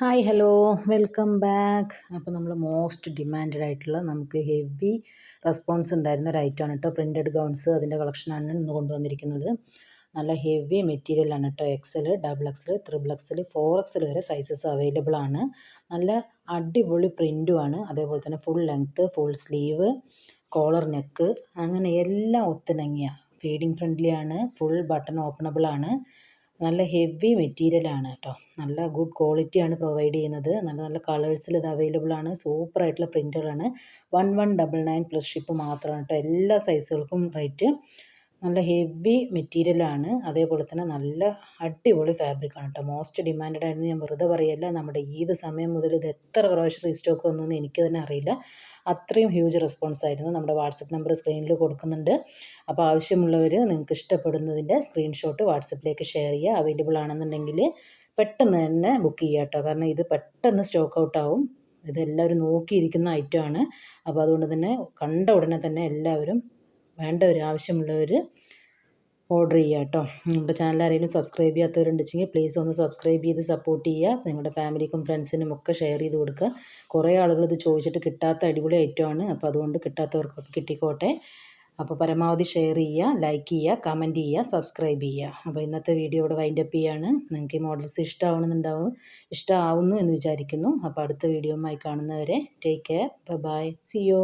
Hi hello welcome back അപ്പോൾ നമ്മൾ most demanded ആയിട്ടുള്ള നമുക്ക് ഹെവി റെസ്പോൺസ് ഉണ്ടായിരുന്ന ഒരു ഐറ്റമാണ് കേട്ടോ പ്രിന്റഡ് ഗൗൺസ് അതിന്റെ കളക്ഷനാണ് ഇന്ന് കൊണ്ടുവന്നിരിക്കുന്നത്. നല്ല ഹെവി മെറ്റീരിയലാണ് കേട്ടോ XL double XL triple XL four XL വരെ സൈസസ് അവൈലബിൾ ആണ്. നല്ല അടിപൊളി പ്രിന്റുമാണ് അതേപോലെ തന്നെ full length full sleeve collar neck അങ്ങനെ എല്ലാം ഒത്തിണങ്ങിയ ഫീഡിങ് ഫ്രണ്ട്ലി ആണ്. ഫുൾ ബട്ടൺ ഓപ്പണബിൾ ആണ്. നല്ല ഹെവി മെറ്റീരിയലാണ് കേട്ടോ. നല്ല ഗുഡ് ക്വാളിറ്റിയാണ് പ്രൊവൈഡ് ചെയ്യുന്നത്. നല്ല നല്ല കളേഴ്സിൽ ഇത് അവൈലബിൾ ആണ്. സൂപ്പർ ആയിട്ടുള്ള പ്രിന്റുകളാണ് one one double nine plus ship മാത്രമാണ് കേട്ടോ. എല്ലാ സൈസുകൾക്കും റേറ്റ് നല്ല ഹെവി മെറ്റീരിയലാണ് അതേപോലെ തന്നെ നല്ല അടിപൊളി ഫാബ്രിക് ആണ് കേട്ടോ. മോസ്റ്റ് ഡിമാൻഡഡ് ആയിരുന്നു ഞാൻ വെറുതെ പറയല്ല. നമ്മുടെ ഏത് സമയം മുതൽ ഇത് എത്ര പ്രാവശ്യം റീസ്റ്റോക്ക് വന്നു എനിക്ക് തന്നെ അറിയില്ല. അത്രയും ഹ്യൂജ് റെസ്പോൺസ് ആയിരുന്നു. നമ്മുടെ വാട്സപ്പ് നമ്പർ സ്ക്രീനിൽ കൊടുക്കുന്നുണ്ട്. അപ്പോൾ ആവശ്യമുള്ളവർ നിങ്ങൾക്ക് ഇഷ്ടപ്പെടുന്നതിന്റെ സ്ക്രീൻഷോട്ട് വാട്സപ്പിലേക്ക് ഷെയർ ചെയ്യുക. അവൈലബിൾ ആണെന്നുണ്ടെങ്കിൽ പെട്ടെന്ന് തന്നെ ബുക്ക് ചെയ്യുക കേട്ടോ. കാരണം ഇത് പെട്ടെന്ന് സ്റ്റോക്ക് ഔട്ട് ആവും. ഇതെല്ലാവരും നോക്കിയിരിക്കുന്ന ഐറ്റമാണ് അപ്പോൾ അതുകൊണ്ട് തന്നെ കണ്ട ഉടനെ തന്നെ എല്ലാവരും വേണ്ടവർ ആവശ്യമുള്ളവർ ഓർഡർ ചെയ്യുക കേട്ടോ. നമ്മുടെ ചാനൽ ആരെങ്കിലും സബ്സ്ക്രൈബ് ചെയ്യാത്തവരുണ്ടെങ്കിൽ പ്ലീസ് ഒന്ന് സബ്സ്ക്രൈബ് ചെയ്ത് സപ്പോർട്ട് ചെയ്യുക. നിങ്ങളുടെ ഫാമിലിക്കും ഫ്രണ്ട്സിനും ഒക്കെ ഷെയർ ചെയ്ത് കൊടുക്കുക. കുറേ ആളുകൾ ഇത് ചോദിച്ചിട്ട് കിട്ടാത്ത അടിപൊളി ഐറ്റമാണ് അപ്പോൾ അതുകൊണ്ട് കിട്ടാത്തവർക്കൊക്കെ കിട്ടിക്കോട്ടെ. അപ്പോൾ പരമാവധി ഷെയർ ചെയ്യുക ലൈക്ക് ചെയ്യുക കമന്റ് ചെയ്യുക സബ്സ്ക്രൈബ് ചെയ്യുക. അപ്പോൾ ഇന്നത്തെ വീഡിയോ ഇവിടെ വൈൻഡ് അപ്പ് ചെയ്യാണ്. നിങ്ങൾക്ക് ഈ മോഡൽസ് ഇഷ്ടമാവണമെന്നുണ്ടാവും ഇഷ്ടമാവുന്നു എന്ന് വിചാരിക്കുന്നു. അപ്പോൾ അടുത്ത വീഡിയോയുമായി കാണുന്നവരെ take care bye see you